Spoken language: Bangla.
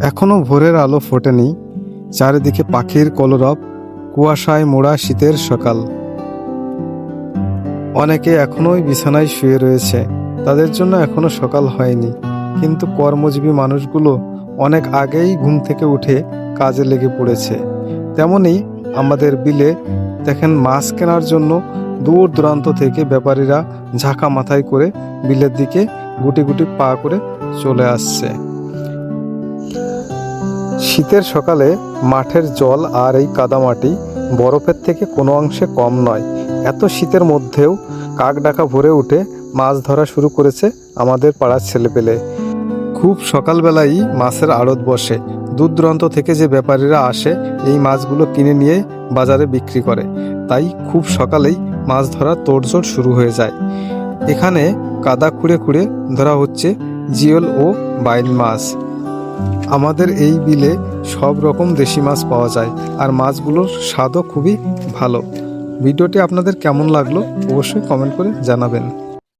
এখনও ভোরের আলো ফোটেনি, চারিদিকে পাখির কলরব, কুয়াশায় মোড়া শীতের সকাল। অনেকে এখনোই বিছানায় শুয়ে রয়েছে, তাদের জন্য এখনও সকাল হয়নি। কিন্তু কর্মজীবী মানুষগুলো অনেক আগেই ঘুম থেকে উঠে কাজে লেগে পড়েছে। তেমনি আমাদের বিলে দেখেন মাছ কেনার জন্য দূর দূরান্ত থেকে ব্যাপারীরা ঝাঁকা মাথায় করে বিলের দিকে গুটি গুটি পা করে চলে আসছে। শীতের সকালে মাঠের জল আর এই কাদামাটি বরফের থেকে কোনো অংশে কম নয়। এত শীতের মধ্যেও কাক ডাকা ভরে উঠে মাছ ধরা শুরু করেছে আমাদের পাড়ার ছেলেপেলে। খুব সকালবেলাই মাছের আড়ত বসে। দূর দূরান্ত থেকে যে ব্যাপারীরা আসে, এই মাছগুলো কিনে নিয়ে বাজারে বিক্রি করে। তাই খুব সকালেই মাছ ধরার তোড়জোড় শুরু হয়ে যায়। এখানে কাদা খুঁড়ে খুঁড়ে ধরা হচ্ছে জিওল ও বাইল মাছ। আমাদের এই বিলে সব রকম দেশি মাছ পাওয়া যায়, আর মাছগুলোর স্বাদও খুবই ভালো। ভিডিওটি আপনাদের কেমন লাগল অবশ্যই কমেন্ট করে জানাবেন।